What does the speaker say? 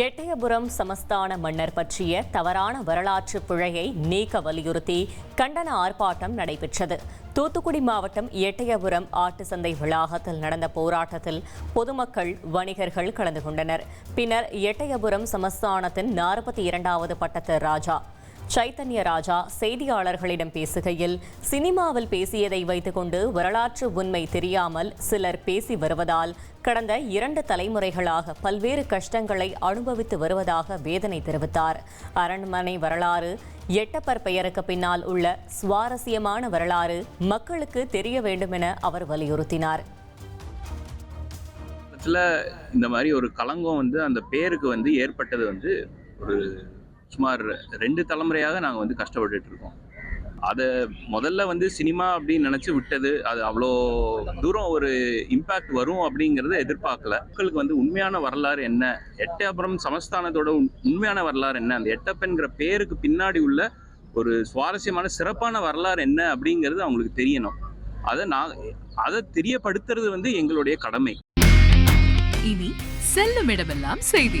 எட்டயபுரம் சமஸ்தான மன்னர் பற்றிய தவறான வரலாற்று பிழையை நீக்க வலியுறுத்தி கண்டன ஆர்ப்பாட்டம் நடைபெற்றது. தூத்துக்குடி மாவட்டம் எட்டயபுரம் ஆட்டு சந்தை வளாகத்தில் நடந்த போராட்டத்தில் பொதுமக்கள் வணிகர்கள் கலந்து கொண்டனர். பின்னர் எட்டயபுரம் சமஸ்தானத்தின் நாற்பத்தி இரண்டாவது பட்டத்து ராஜா சைத்தன்ய ராஜா செய்தியாளர்களிடம் பேசுகையில் சினிமாவில் பேசியதை வைத்துக்கொண்டு வரலாற்று உண்மை தெரியாமல் சிலர் பேசி வருவதால் கடந்த இரண்டு தலைமுறைகளாக பல்வேறு கஷ்டங்களை அனுபவித்து வருவதாக வேதனை தெரிவித்தார். அரண்மனை வரலாறு எட்டப்பர் பெயருக்கு பின்னால் உள்ள சுவாரஸ்யமான வரலாறு மக்களுக்கு தெரிய வேண்டுமென அவர் வலியுறுத்தினார். இந்த மாதிரி ஒரு களங்கம் வந்து அந்த பேருக்கு வந்து ஏற்பட்டது வந்து ஒரு சுமார் ரெண்டு தலைமுறையாக நாங்கள் வந்து கஷ்டப்பட்டுட்டு இருக்கோம். அதை முதல்ல வந்து சினிமா அப்படின்னு நினச்சி விட்டது. அது அவ்வளோ தூரம் ஒரு இம்பேக்ட் வரும் அப்படிங்கிறத எதிர்பார்க்கல. மக்களுக்கு வந்து உண்மையான வரலாறு என்ன? எட்டயபுரம் சமஸ்தானத்தோட உண்- உண்மையான வரலாறு என்ன? அந்த எட்டப்பன்கிற பேருக்கு பின்னாடி உள்ள ஒரு சுவாரஸ்யமான சிறப்பான வரலாறு என்ன அப்படிங்கிறது அவங்களுக்கு தெரியணும். அதை நான் அதை தெரியப்படுத்துறது வந்து எங்களுடைய கடமை. இனி செல்லும் இடமெல்லாம் செய்தி.